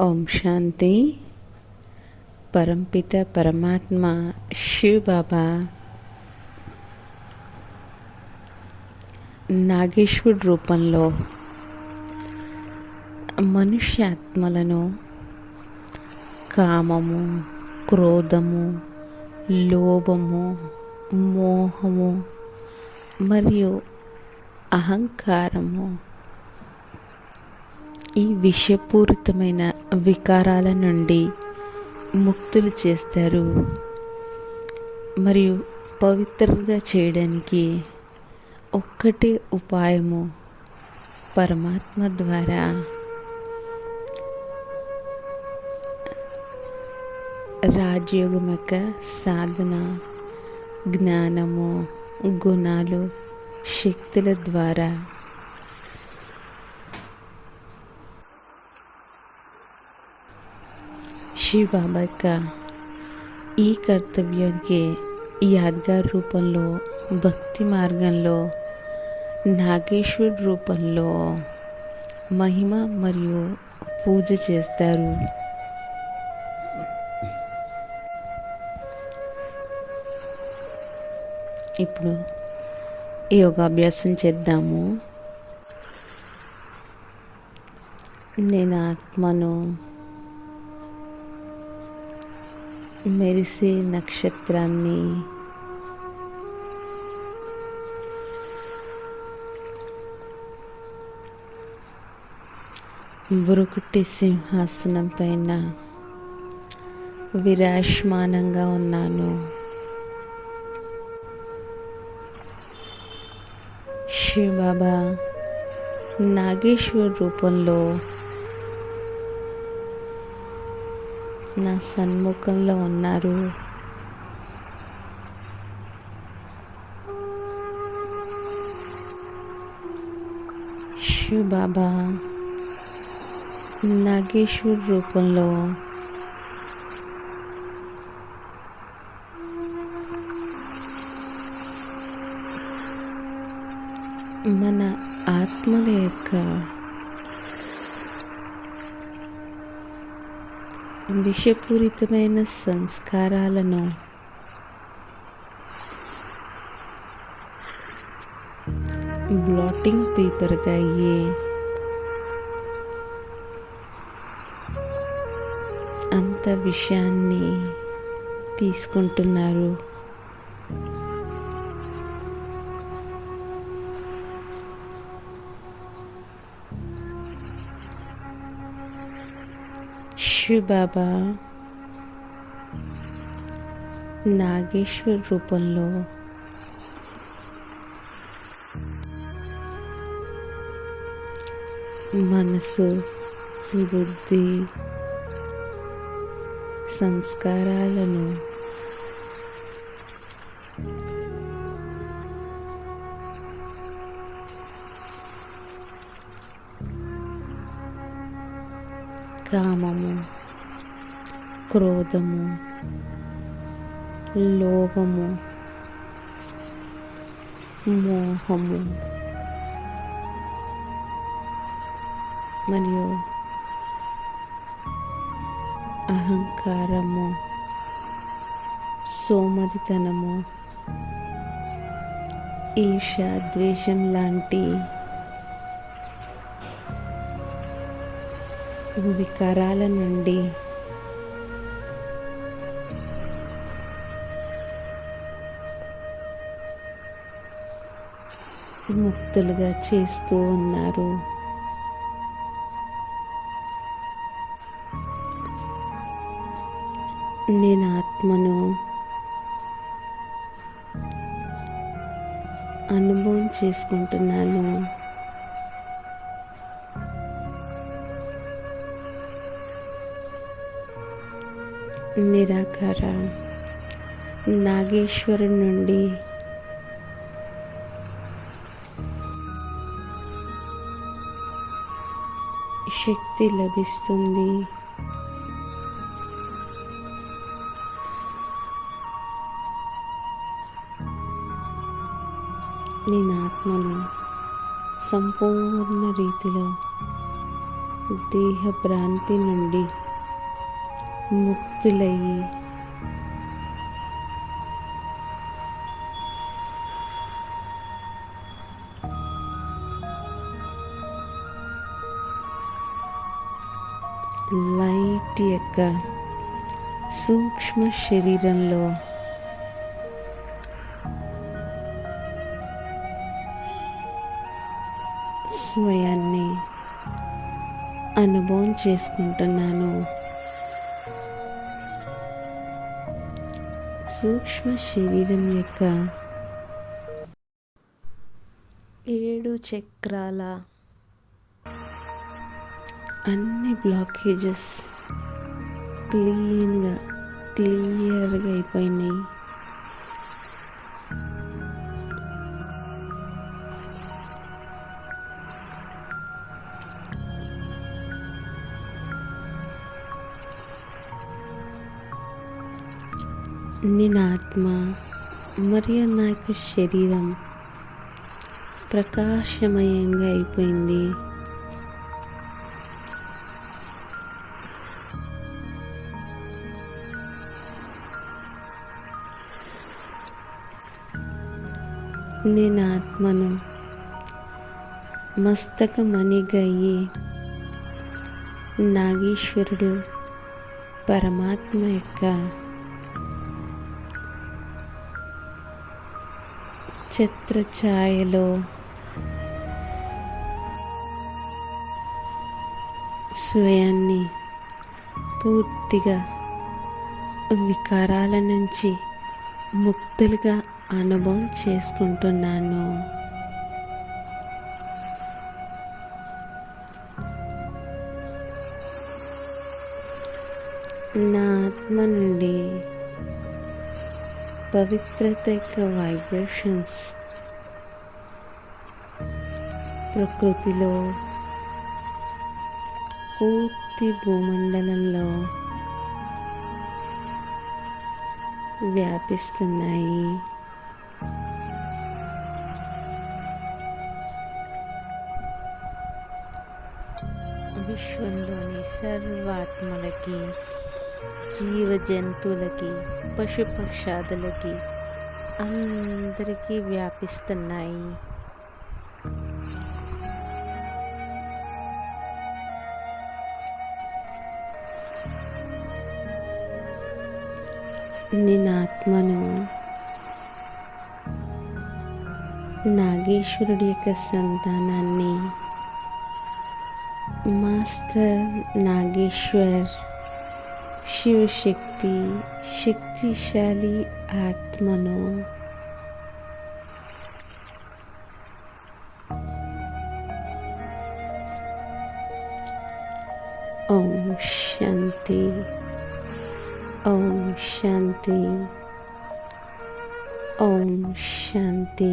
ఓం శాంతి. పరంపిత పరమాత్మ శివ్ బాబా. నాగేశ్వరుడు రూపంలో మనుష్యాత్మలను కామము క్రోధము లోభము మోహము మరియు అహంకారము ఈ విషపూరితమైన వికారాల నుండి ముక్తులు చేస్తారు. మరియు పవిత్రంగా చేయడానికి ఒక్కటే ఉపాయము పరమాత్మ ద్వారా. రాజయోగం యొక్క సాధన జ్ఞానము గుణాలు శక్తుల ద్వారా. శివ బాబా యొక్క ఈ కర్తవ్యానికి యాద్గార్ రూపంలో భక్తి మార్గంలో నాగేశ్వర్ రూపంలో మహిమ మరియు పూజ చేస్తారు. ఇప్పుడు యోగాభ్యాసం చేద్దాము. నేను ఆత్మను మెరిసే నక్షత్రాన్ని. బురుకుట్టి సింహాసనం పైన విరాజమానంగా ఉన్నాను. శివబాబా నాగేశ్వర్ రూపంలో నా సన్ముఖంలో ఉన్నారు. శివ్ బాబా నాగేశ్వర్ రూపంలో. మన ఆత్మల యొక్క విషపూరితమైన సంస్కారాలను బ్లాటింగ్ పేపర్గా అయ్యే అంత విషయాన్ని తీసుకుంటున్నారు. శివ బాబా నాగేశ్వర్ రూపంలో మనసు బుద్ధి సంస్కారాలను కామము క్రోధము లోభము మోహము మరియు అహంకారము సోమరితనము ఈర్ష ద్వేషం లాంటి వికారాల నుండి. ముక్తులుగా చేస్తూ ఉన్నారు. నేను ఆత్మను అనుభవం చేసుకుంటున్నాను. నిరాకార నాగేశ్వరు నుండి శక్తి లభిస్తుంది. నేను ఆత్మను సంపూర్ణ రీతిలో దేహ భ్రాంతి నుండి ముక్తులయ్యి. లైట్ యొక్క సూక్ష్మ శరీరంలో స్వయాన్ని అనుభవం చేసుకుంటున్నాను. సూక్ష్మ శరీరం యొక్క ఏడు చక్రాల అన్ని బ్లాకేజెస్ క్లీన్గా క్లియర్గా అయిపోయినాయి. నేను ఆత్మ మరియు నా యొక్క శరీరం ప్రకాశమయంగా అయిపోయింది. నేను ఆత్మను మస్తకమణిగయ్యి నాగేశ్వరుడు పరమాత్మ యొక్క ఛత్రఛాయలో స్వయాన్ని పూర్తిగా వికారాల నుంచి ముక్తులుగా అనుభవం చేసుకుంటున్నాను. నా ఆత్మ నుండి పవిత్రత యొక్క వైబ్రేషన్స్ ప్రకృతిలో పూర్తి భూమండలంలో వ్యాపిస్తున్నాయి. విశ్వంలోని సర్వాత్మలకి జీవ జంతువులకి పశుపక్షాదులకి అందరికీ వ్యాపిస్తున్నాయి నేను ఆత్మను నాగేశ్వరుడి యొక్క సంతానాన్ని మాస్టర్ నాగేశ్వర్ శివశక్తి శక్తిశాలి ఆత్మను ఓం శాంతి ఓం శాంతి ఓం శాంతి